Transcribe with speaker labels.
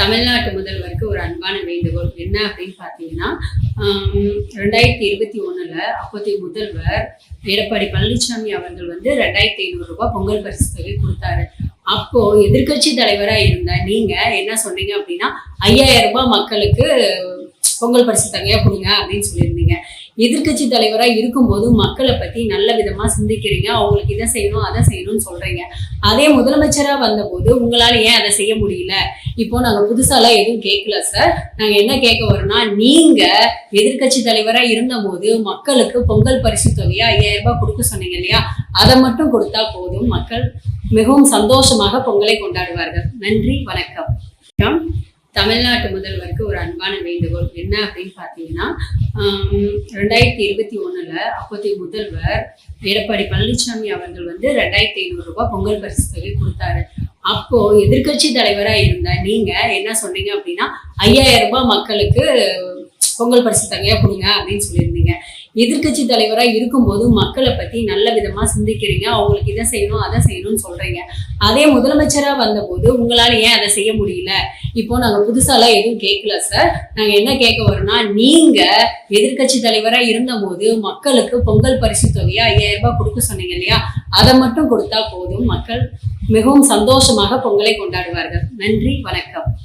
Speaker 1: தமிழ்நாட்டு முதல்வருக்கு ஒரு அன்பான வேண்டுகோள். என்ன அப்படின்னு பார்த்தீங்கன்னா ரெண்டாயிரத்தி இருபத்தி ஒன்றில் அப்போதைய முதல்வர் எடப்பாடி பழனிசாமி அவர்கள் வந்து ரெண்டாயிரத்தி ஐநூறு ரூபாய் பொங்கல் பரிசு தொகை கொடுத்தாரு. அப்போ எதிர்க்கட்சி தலைவராக இருந்த நீங்க என்ன சொன்னீங்க அப்படின்னா ஐயாயிரம் ரூபாய் மக்களுக்கு பொங்கல் பரிசு தொகையா கொடுங்க அப்படின்னு சொல்லியிருந்தீங்க. எதிர்க்கட்சி தலைவராக இருக்கும்போது மக்களை பற்றி நல்ல விதமாக சிந்திக்கிறீங்க. அவங்களுக்கு இதை செய்யணும் அதை செய்யணும்னு சொல்கிறீங்க அதே முதலமைச்சராக வந்தபோது உங்களால் ஏன் அதை செய்ய முடியல? இப்போ நாங்கள் புதுசாலாம் எதுவும் கேட்கல சார் நாங்கள் என்ன கேட்க வரோம்னா நீங்கள் எதிர்க்கட்சி தலைவராக இருந்தபோது மக்களுக்கு பொங்கல் பரிசு தொகையா ஐயாயிரம் ரூபாய் கொடுக்க சொன்னீங்க இல்லையா? அதை மட்டும் கொடுத்தா போதும். மக்கள் மிகவும் சந்தோஷமாக பொங்கலை கொண்டாடுவார்கள். நன்றி வணக்கம். தமிழ்நாட்டு முதல்வருக்கு ஒரு அன்பான வேண்டுகோள். என்ன அப்படின்னு பார்த்தீங்கன்னா ரெண்டாயிரத்தி இருபத்தி ஒன்றில் அப்போதைய முதல்வர் எடப்பாடி பழனிசாமி அவர்கள் வந்து ரெண்டாயிரத்தி ஐநூறு ரூபாய் பொங்கல் பரிசு தொகை கொடுத்தாரு. அப்போ எதிர்க்கட்சி தலைவரா இருந்த நீங்க என்ன சொன்னீங்க அப்படின்னா ஐயாயிரம் ரூபாய் மக்களுக்கு பொங்கல் பரிசு தொகையா கொடுங்க அப்படின்னு சொல்லியிருந்தீங்க. எதிர்க்கட்சி தலைவரா இருக்கும்போது மக்களை பத்தி நல்ல விதமா சிந்திக்கிறீங்க. அவங்களுக்கு இதை செய்யணும் அதை செய்யணும்னு சொல்றீங்க. அதே முதலமைச்சரா வந்தபோது உங்களால ஏன் அதை செய்ய முடியல? இப்போ நாங்க புதுசாலாம் எதுவும் கேட்கல சார் நாங்க என்ன கேட்க வரோம்னா நீங்க எதிர்க்கட்சி தலைவரா இருந்தபோது மக்களுக்கு பொங்கல் பரிசு தொகையா ஐயாயிரம் ரூபாய் கொடுக்க சொன்னீங்க இல்லையா? அதை மட்டும் கொடுத்தா போதும். மக்கள் மிகவும் சந்தோஷமாக பொங்கலை கொண்டாடுவார்கள். நன்றி வணக்கம்.